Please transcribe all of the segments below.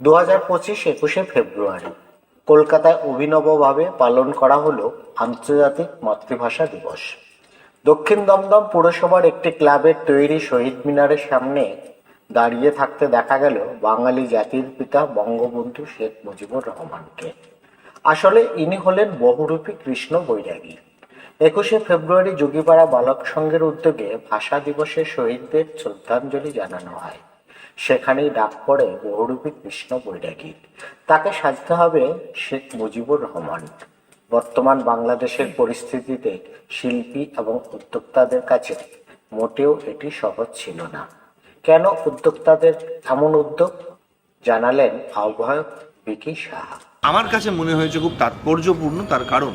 দু হাজার পঁচিশ একুশে ফেব্রুয়ারি কলকাতায় অভিনবভাবে পালন করা হলো আন্তর্জাতিক মাতৃভাষা দিবস। দক্ষিণ দমদম পুরসভার একটি ক্লাবের তৈরি শহীদ মিনারের সামনে দাঁড়িয়ে থাকতে দেখা গেল বাঙালি জাতির পিতা বঙ্গবন্ধু শেখ মুজিবুর রহমানকে। আসলে ইনি হলেন বহুরূপী কৃষ্ণ বৈরাগী। একুশে ফেব্রুয়ারি যোগীপাড়া বালক সংঘের উদ্যোগে ভাষা দিবসে শহীদদের শ্রদ্ধাঞ্জলি জানানো হয়। সেখানেই ডাক পড়ে বহুরূপী কৃষ্ণ বৈরাগী তাকে সাজতে হবে শেখ মুজিবুর রহমান। বর্তমান বাংলাদেশের পরিস্থিতিতে শিল্পী এবং উদ্যোক্তাদের কাছে মোটেও এটি সহজ ছিল না। কেন উদ্যোক্তাদের এমন উদ্যোগ? জানালেন আহ্বায়ক বিকি সাহা। আমার কাছে মনে হয়েছে খুব তাৎপর্যপূর্ণ তার কারণ,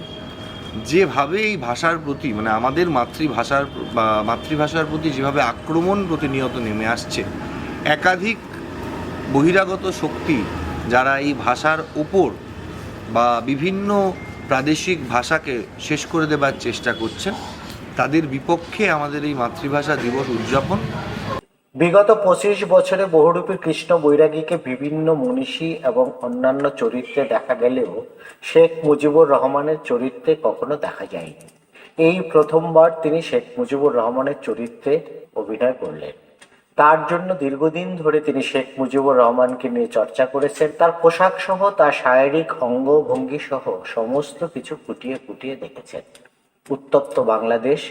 যেভাবে এই ভাষার প্রতি মানে আমাদের মাতৃভাষার মাতৃভাষার প্রতি যেভাবে আক্রমণ প্রতিনিয়ত নেমে আসছে একাধিক বহিরাগত শক্তি যারা এই ভাষার উপর বা বিভিন্ন প্রাদেশিক ভাষাকে শেষ করে দেবার চেষ্টা করছেন, তাদের বিপক্ষে আমাদের এই মাতৃভাষা দিবস উদযাপন। বিগত পঁচিশ বছরে বহুরূপী কৃষ্ণ বৈরাগীকে বিভিন্ন মনীষী এবং অন্যান্য চরিত্রে দেখা গেলেও শেখ মুজিবুর রহমানের চরিত্রে কখনো দেখা যায়নি। এই প্রথমবার তিনি শেখ মুজিবুর রহমানের চরিত্রে অভিনয় করলেন। তার জন্য দীর্ঘদিন ধরে তিনি শেখ মুজিবুর রহমানকে নিয়ে চর্চা করেছেন। তার পোশাক সহ তার শারীরিক অঙ্গভঙ্গি সহ সমস্ত কিছু ফুটিয়ে ফুটিয়ে দেখেছেন। উত্তপ্ত বাংলাদেশ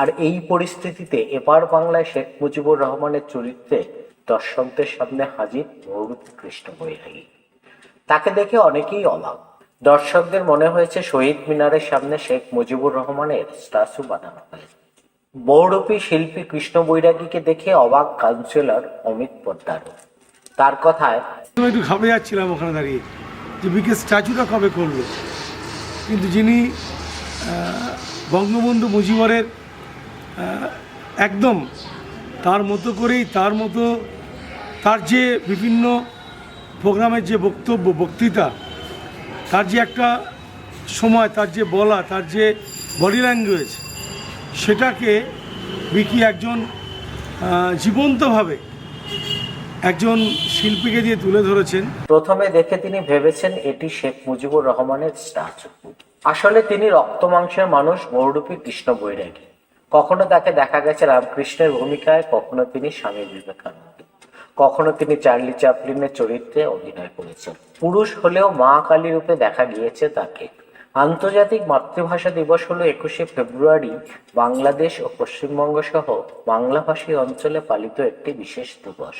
আর এই পরিস্থিতিতে এপার বাংলায় শেখ মুজিবুর রহমানের চরিত্রে দর্শকদের সামনে হাজির বহুরূপী কৃষ্ণ বৈরাগী তাকে দেখে অনেকেই অবাক। দর্শকদের মনে হয়েছে শহীদ মিনারের সামনে শেখ মুজিবুর রহমানের স্ট্যাচু বানানো হয়েছে। বহুরূপী শিল্পী কৃষ্ণ বৈরাগীকে দেখে অবাক কাউন্সিলর অমিত পোদ্দার তার কথায়, আমি একটু ঘাবড়ে যাচ্ছিলাম ওখানে দাঁড়িয়ে, যে বিকে স্ট্যাচুটা কবে করল? কিন্তু যিনি বঙ্গবন্ধু মুজিবরের একদম তার মতো করেই, তার মতো, তার যে বিভিন্ন প্রোগ্রামের যে বক্তব্য, বক্তৃতা, তার যে একটা সময়, তার যে বলা, তার যে বডি ল্যাঙ্গুয়েজ সেটাকে বিকি একজন জীবন্তভাবে একজন শিল্পীকে দিয়ে তুলে ধরেছেন। প্রথমে দেখে তিনি ভেবেছেন এটি শেখ মুজিবুর রহমানের স্ট্যাচু আসলে তিনি রক্ত মাংসের মানুষ বহুরূপী কৃষ্ণ বৈরাগী। কখনো তাকে দেখা গেছে রামকৃষ্ণের ভূমিকায়, কখনো তিনি স্বামী বিবেকানন্দ। কখনো তিনি চার্লি চ্যাপলিনের চরিত্রে অভিনয় করেছেন। পুরুষ হলেও মা কালী রূপে দেখা গিয়েছে তাকে। আন্তর্জাতিক মাতৃভাষা দিবস হলো একুশে ফেব্রুয়ারি বাংলাদেশ ও পশ্চিমবঙ্গ সহ বাংলাভাষী অঞ্চলে পালিত একটি বিশেষ দিবস,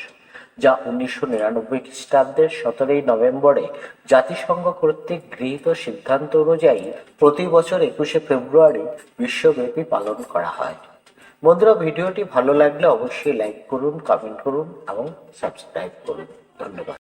যা উনিশশো নিরানব্বই খ্রিস্টাব্দের সতেরোই নভেম্বরে জাতিসংঘ কর্তৃক গৃহীত সিদ্ধান্ত অনুযায়ী প্রতি বছর একুশে ফেব্রুয়ারি বিশ্বব্যাপী পালন করা হয়। বন্ধুরা, ভিডিওটি ভালো লাগলে অবশ্যই লাইক করুন কমেন্ট করুন এবং সাবস্ক্রাইব করুন। ধন্যবাদ।